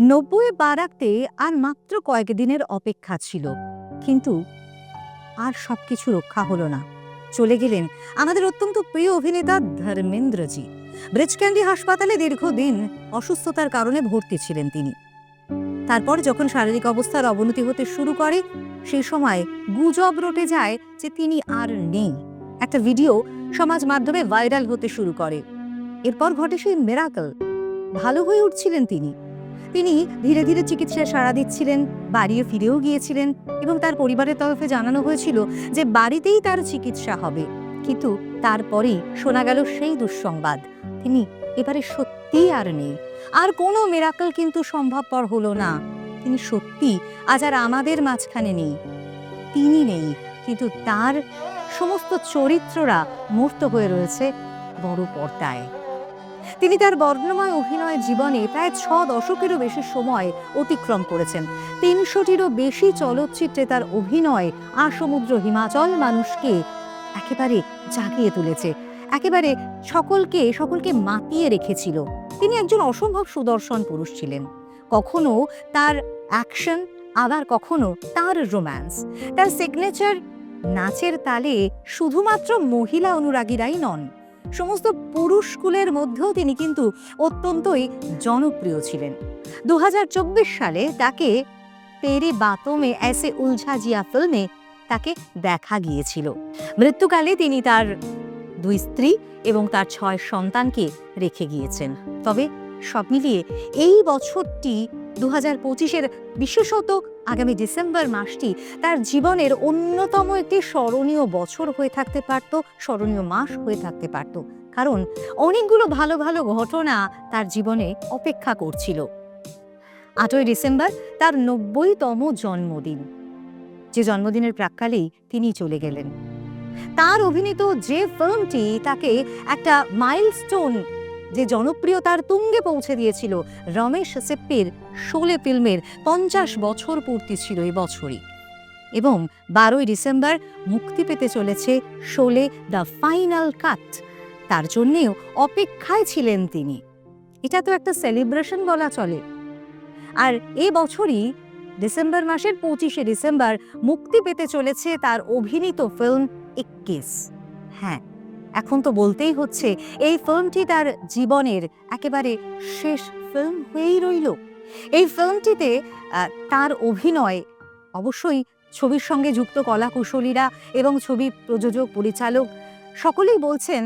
নব্বই পা আর মাত্র কয়েক দিনের অপেক্ষা ছিল। কিন্তু আর সবকিছু রক্ষা হলো না। চলে গেলেন আমাদের অত্যন্ত প্রিয় অভিনেতা ধর্মেন্দ্রজি। ব্রিজক্যান্ডি হাসপাতালে দীর্ঘদিন অসুস্থতার কারণে ভর্তি ছিলেন তিনি। তারপর যখন শারীরিক অবস্থার অবনতি হতে শুরু করে, সেই সময় গুজব রটে যায় যে তিনি আর নেই। একটা ভিডিও সমাজ মাধ্যমে ভাইরাল হতে শুরু করে। এরপর ঘটে সেই মেরাকল ভালো হয়ে উঠছিলেন তিনি। তিনি ধীরে ধীরে চিকিৎসায় সাড়া দিচ্ছিলেন, বাড়িও ফিরেও গিয়েছিলেন এবং তার পরিবারের তরফে জানানো হয়েছিল যে বাড়িতেই তার চিকিৎসা হবে। কিন্তু তারপরেই শোনা গেল সেই দুঃসংবাদ। তিনি এবারে সত্যিই আর নেই। আর কোনো মেরাকল কিন্তু সম্ভবপর হলো না। তিনি সত্যি আজ আর আমাদের মাঝখানে নেই। তিনি নেই, কিন্তু তার সমস্ত চরিত্ররা মূর্ত হয়ে রয়েছে বড় পর্দায়। তিনি তার বর্ণময় অভিনয় জীবনে প্রায় ছ দশকেরও বেশি সময় অতিক্রম করেছেন। তিনশোটিরও বেশি চলচ্চিত্রে তার অভিনয় আর সমুদ্র হিমাচল মানুষকে একেবারে জাগিয়ে তুলেছে। একেবারে সকলকে সকলকে মাতিয়ে রেখেছিল। তিনি একজন অসম্ভব সুদর্শন পুরুষ ছিলেন। কখনো তার অ্যাকশন, আবার কখনো তার রোম্যান্স। তার সিগনেচার নাচের তালে শুধুমাত্র মহিলা অনুরাগীরাই নন সমস্ত পুরুষকুলের মধ্যেও তিনি কিন্তু অত্যন্তই জনপ্রিয় ছিলেন। দু সালে তাকে তেরে বাতমে এসে উলঝা জিয়া ফিল্মে তাকে দেখা গিয়েছিল। মৃত্যুকালে তিনি তার দুই স্ত্রী এবং তার ছয় সন্তানকে রেখে গিয়েছেন। তবে সব মিলিয়ে এই বছরটি দু হাজার পঁচিশের বিশেষত আগামী ডিসেম্বর মাসটি তার জীবনের অন্যতম একটি স্মরণীয় বছর হয়ে থাকতে পারত, স্মরণীয় মাস হয়ে থাকতে পারত। কারণ অনেকগুলো ভালো ভালো ঘটনা তার জীবনে অপেক্ষা করছিল। আটই ডিসেম্বর তার নব্বইতম জন্মদিন। যে জন্মদিনের প্রাককালেই তিনি চলে গেলেন। তার অভিনীত যে ফিল্মটি তাকে একটা মাইলস্টোন যে জনপ্রিয়তার তুঙ্গে পৌঁছে দিয়েছিল রমেশ সেপ্পির শোলে ফিল্মের পঞ্চাশ বছর পূর্তি ছিল এই বছরই। এবং বারোই ডিসেম্বর মুক্তি পেতে চলেছে শোলে দ্য ফাইনাল কাট। তার জন্যেও অপেক্ষায় ছিলেন তিনি। এটা তো একটা সেলিব্রেশন বলা চলে। আর এ বছরই ডিসেম্বর মাসের পঁচিশে ডিসেম্বর মুক্তি পেতে চলেছে তার অভিনীত ফিল্ম ইক্কিস হ্যাঁ এখন তো বলতেই হচ্ছে, এই ফিল্মটি তার জীবনের একেবারে শেষ ফিল্ম হয়েই রইল। এই ফিল্মটিতে তার অভিনয়, অবশ্যই ছবির সঙ্গে যুক্ত কলাকুশলীরা এবং ছবি প্রযোজক, পরিচালক, সকলেই বলছেন,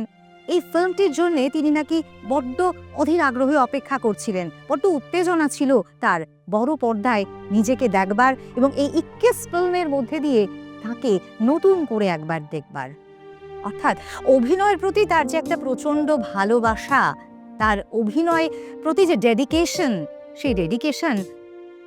এই ফিল্মটির জন্য তিনি নাকি বড্ড অধীর আগ্রহে অপেক্ষা করছিলেন, বড্ড উত্তেজনা ছিল তার বড় পর্দায় নিজেকে দেখবার এবং এই ইক্কেস ফিল্মের মধ্যে দিয়ে তাকে নতুন করে একবার দেখবার। অর্থাৎ অভিনয়ের প্রতি তার যে একটা প্রচণ্ড ভালোবাসা, তার অভিনয় প্রতি যে ডেডিকেশন সেই ডেডিকেশন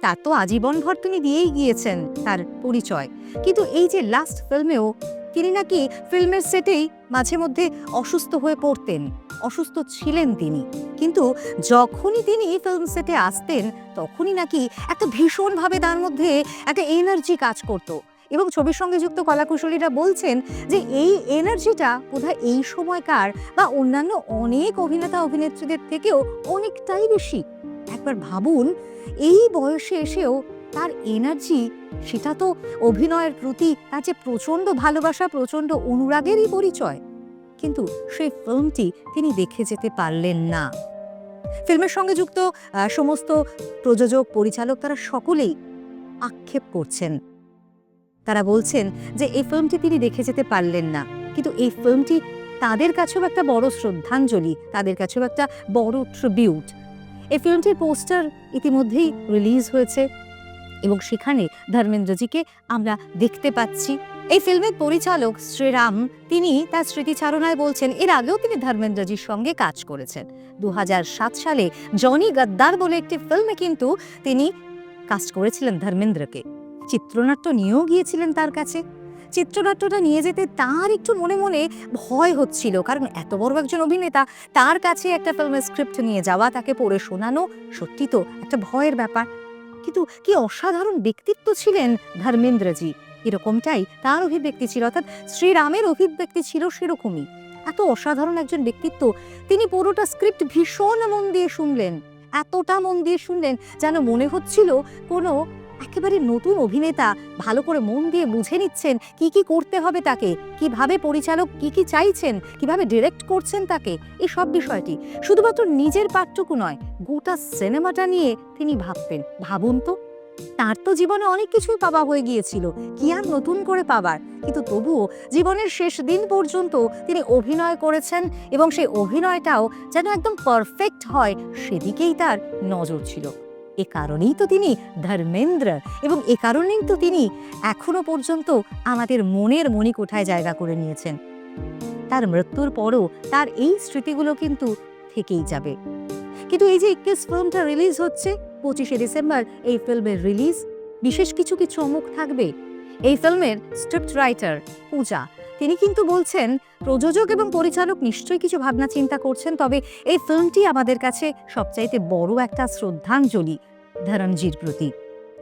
তার তো আজীবনভর তিনি দিয়েই গিয়েছেন তার পরিচয়। কিন্তু এই যে লাস্ট ফিল্মেও তিনি নাকি ফিল্মের সেটেই মাঝে মধ্যে অসুস্থ হয়ে পড়তেন, অসুস্থ ছিলেন তিনি। কিন্তু যখনই তিনি ফিল্ম সেটে আসতেন, তখনই নাকি একটা ভীষণভাবে তার মধ্যে একটা এনার্জি কাজ করতো। এবং ছবির সঙ্গে যুক্ত কলাকুশলীরা বলছেন যে এই এনার্জিটা বোধহয় এই সময়কার বা অন্যান্য অনেক অভিনেতা, অভিনেত্রীদের থেকেও অনেকটাই বেশি। একবার ভাবুন, এই বয়সে এসেও তার এনার্জি, সেটা তো অভিনয়ের প্রতি তার যে প্রচণ্ড ভালোবাসা, প্রচণ্ড অনুরাগেরই পরিচয়, কিন্তু সেই ফিল্মটি তিনি দেখে যেতে পারলেন না। ফিল্মের সঙ্গে যুক্ত সমস্ত প্রযোজক, পরিচালক তারা সকলেই আক্ষেপ করছেন। তারা বলছেন যে এই ফিল্মটি তিনি দেখে যেতে পারলেন না। কিন্তু এই ফিল্মটি তাদের কাছেও একটা বড় শ্রদ্ধাঞ্জলি, তাদের কাছেও একটা বড় ট্রিবিউট। এই ফিল্মটির পোস্টার ইতিমধ্যেই রিলিজ হয়েছে এবং সেখানে ধর্মেন্দ্রজিকে আমরা দেখতে পাচ্ছি। এই ফিল্মের পরিচালক শ্রীরাম, তিনি তার স্মৃতিচারণায় বলছেন, এর আগেও তিনি ধর্মেন্দ্রজির সঙ্গে কাজ করেছেন। দু হাজার সাত সালে জনি গদ্দার বলে একটি ফিল্মে কিন্তু তিনি কাজ করেছিলেন ধর্মেন্দ্রকে। চিত্রনাট্য নিয়েও গিয়েছিলেন তার কাছে। চিত্রনাট্যটা নিয়ে যেতে তার একটু মনে মনে ভয় হচ্ছিল, কারণ এত বড় একজন অভিনেতা তার কাছে একটা ফিল্মের স্ক্রিপ্ট নিয়ে যাওয়া, তাকে পড়ে শোনানো সত্যি তো একটা ভয়ের ব্যাপার। কিন্তু কি অসাধারণ ব্যক্তিত্ব ছিলেন ধর্মেন্দ্রজি। এরকমটাই তার অভিব্যক্তি ছিল, অর্থাৎ শ্রীরামের অভিব্যক্তি ছিল সেরকমই। এত অসাধারণ একজন ব্যক্তিত্ব, তিনি পুরোটা স্ক্রিপ্ট ভীষণ মন দিয়ে শুনলেন, এতটা মন দিয়ে শুনলেন যেন মনে হচ্ছিল কোনো একেবারে নতুন অভিনেতা, ভালো করে মন দিয়ে বুঝে নিচ্ছেন কি কি করতে হবে তাকে, কীভাবে পরিচালক কি কি চাইছেন, কীভাবে ডিরেক্ট করছেন তাকে এই সব বিষয়টি। শুধুমাত্র নিজের পাঠটুকু নয়, গোটা সিনেমাটা নিয়ে তিনি ভাবতেন ভাবুন তো, তার তো জীবনে অনেক কিছুই পাওয়া হয়ে গিয়েছিল, কি আর নতুন করে পাবার? কিন্তু তবুও জীবনের শেষ দিন পর্যন্ত তিনি অভিনয় করেছেন এবং সেই অভিনয়টাও যেন একদম পারফেক্ট হয়, সেদিকেই তার নজর ছিল। এ কারণেই তো তিনি ধর্মেন্দ্র এবং এ কারণেই তো তিনি এখনও পর্যন্ত আমাদের মনের মণিকোঠায় জায়গা করে নিয়েছেন। তার মৃত্যুর পরও তার এই স্মৃতিগুলো কিন্তু থেকেই যাবে। কিন্তু এই যে ইক্কিস ফিল্মটা রিলিজ হচ্ছে, পঁচিশে ডিসেম্বর এই ফিল্মের রিলিজ, বিশেষ কিছু কি চমক থাকবে? এই ফিল্মের স্ক্রিপ্ট রাইটার পূজা তিনি কিন্তু বলছেন, প্রযোজক এবং পরিচালক নিশ্চয়ই কিছু ভাবনা চিন্তা করছেন, তবে এই ফিল্মটি আমাদের কাছে সবচাইতে বড় একটা শ্রদ্ধাঞ্জলি ধরমজির প্রতি।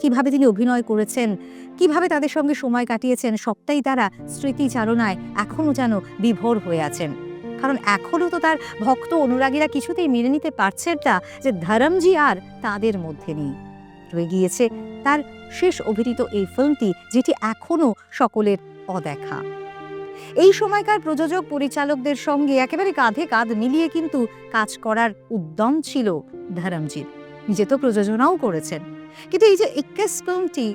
কীভাবে তিনি অভিনয় করেছেন, কীভাবে তাদের সঙ্গে সময় কাটিয়েছেন, সবটাই তারা স্মৃতিচারণায় এখনও যেন বিভোর হয়ে আছেন। কারণ এখনও তো তার ভক্ত অনুরাগীরা কিছুতেই মেনে নিতে পারছেন না যে ধরমজি আর তাদের মধ্যে নেই। রয়ে গিয়েছে তার শেষ অভিনীত এই ফিল্মটি, যেটি এখনও সকলের অদেখা। এই সময়কার প্রযোজক পরিচালকদের সঙ্গে একেবারে কাঁধে কাঁধ মিলিয়ে কিন্তু কাজ করার উদ্যম ছিল ধরমজিৎ। নিজে তো প্রযোজনাও করেছেন। কিন্তু এই যে ইক্কেস ফিল্মটি,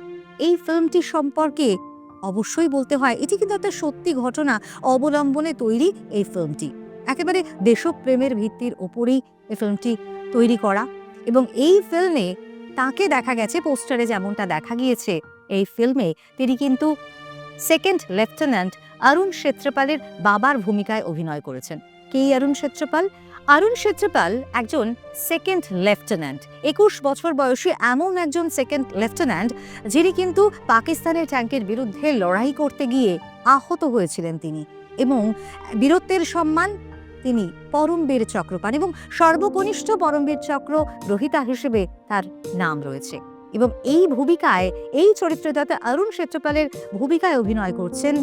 এই ফিল্মটি সম্পর্কে অবশ্যই বলতে হয়, এটি কিন্তু একটা সত্যি ঘটনা অবলম্বনে তৈরি এই ফিল্মটি। একেবারে দেশপ্রেমের ভিত্তির ওপরেই এই ফিল্মটি তৈরি করা এবং এই ফিল্মে তাকে দেখা গেছে, পোস্টারে যেমনটা দেখা গিয়েছে, এই ফিল্মে তিনি কিন্তু সেকেন্ড লেফটেন্যান্ট অরুণ ক্ষেত্রপালের বাবার ভূমিকায় অভিনয় করেছেন। কে অরুণ ক্ষেত্রপাল অরুণ ক্ষেত্রপাল একজন সেকেন্ড লেফটেন্যান্ট। একুশ বছর বয়সী এমন একজন সেকেন্ড লেফটেন্যান্ট, যিনি কিন্তু পাকিস্তানের ট্যাঙ্কের বিরুদ্ধে লড়াই করতে গিয়ে আহত হয়েছিলেন তিনি এবং বীরত্বের সম্মান তিনি পরমবীর চক্র পান এবং সর্বকনিষ্ঠ পরমবীর চক্র গ্রহিতা হিসেবে তার নাম রয়েছে। এবং এই ভূমিকায়, এই চরিত্রটাতে অরুণ ক্ষেত্রপালের ভূমিকায় অভিনয় করছেন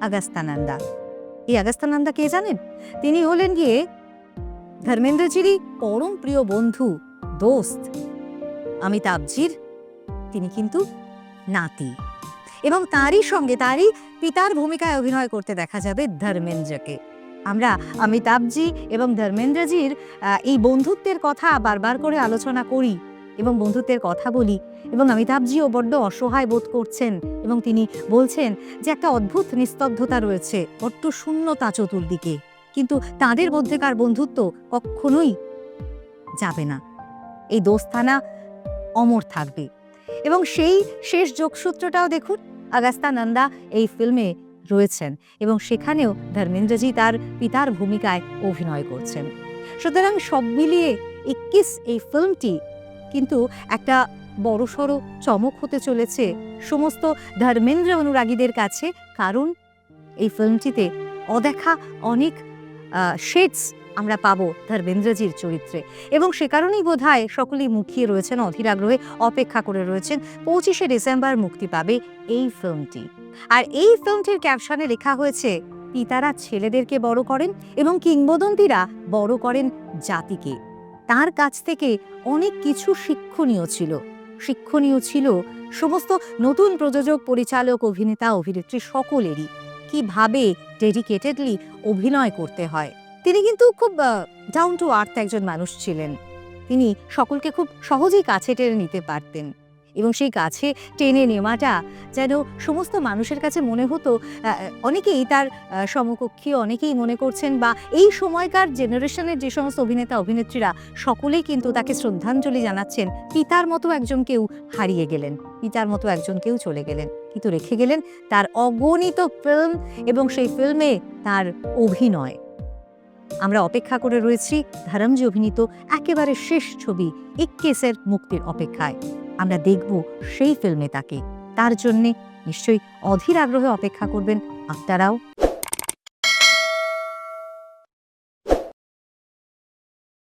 আগাস্তানন্দা। এই আগাস্তানন্দা কে জানেন? তিনি হলেন গিয়ে ধর্মেন্দ্রজিরই পরম প্রিয় বন্ধু, দোস্ত অমিতাভজির তিনি কিন্তু নাতি। এবং তারই সঙ্গে তারই পিতার ভূমিকায় অভিনয় করতে দেখা যাবে ধর্মেন্দ্রকে। আমরা অমিতাভজি এবং ধর্মেন্দ্রজির এই বন্ধুত্বের কথা বারবার করে আলোচনা করি। এবং বন্ধুত্বের কথা বলি এবং অমিতাভজিও বড্ড অসহায় বোধ করছেন এবং তিনি বলছেন যে একটা অদ্ভুত নিস্তব্ধতা রয়েছে, বড্ড শূন্যতা চতুর্দিকে। কিন্তু তাদের মধ্যেকার বন্ধুত্ব কখনোই যাবে না। এই দোস্তানা অমর থাকবে। এবং সেই শেষ যোগসূত্রটাও দেখুন, আগাস্তা নন্দা এই ফিল্মে রয়েছেন এবং সেখানেও ধর্মেন্দ্রজি তার পিতার ভূমিকায় অভিনয় করছেন। সুতরাং সব মিলিয়ে ইক্কিস এই ফিল্মটি কিন্তু একটা বড়সড় চমক হতে চলেছে। সমস্ত ধর্মেন্দ্র অনুরাগীদের কাছে, কারণ এই ফিল্মটিতে অদেখা অনেক শেডস আমরা পাবো ধর্মেন্দ্রজির চরিত্রে। এবং সে কারণেই বোধ হয় সকলেই মুখিয়ে রয়েছেন, অধীর আগ্রহে অপেক্ষা করে রয়েছেন, পঁচিশে ডিসেম্বর মুক্তি পাবে এই ফিল্মটি। আর এই ফিল্মটির ক্যাপশনে লেখা হয়েছে, পিতারা ছেলেদেরকে বড় করেন এবং কিংবদন্তিরা বড় করেন জাতিকে। তার কাছ থেকে অনেক কিছু শিক্ষণীয় ছিল। শিক্ষণীয় ছিল সমস্ত নতুন প্রযোজক, পরিচালক, অভিনেতা, অভিনেত্রী সকলেরই। কীভাবে ডেডিকেটেডলি অভিনয় করতে হয়। তিনি কিন্তু খুব ডাউন টু আর্থ একজন মানুষ ছিলেন। তিনি সকলকে খুব সহজেই কাছে টেনে নিতে পারতেন। এবং সেই কাছে টেনে নেওয়াটা যেন সমস্ত মানুষের কাছে মনে হতো অনেকেই তার সমকক্ষী অনেকেই মনে করছেন বা এই সময়কার জেনারেশনের যে সমস্ত অভিনেতা, অভিনেত্রীরা সকলেই কিন্তু তাকে শ্রদ্ধাঞ্জলি জানাচ্ছেন পিতার মতো একজন কেউ হারিয়ে গেলেন পিতার মতো একজন কেউ চলে গেলেন, কিন্তু রেখে গেলেন তার অগণিত ফিল্ম এবং সেই ফিল্মে তার অভিনয়। আমরা অপেক্ষা করে রয়েছি, ধারামজি অভিনীত একেবারে শেষ ছবি ইক্কেসের মুক্তির অপেক্ষায়। আমরা দেখব সেই ফিল্মে তাকে। তার জন্যে নিশ্চয়ই অধীর আগ্রহে অপেক্ষা করবেন আপনারাও।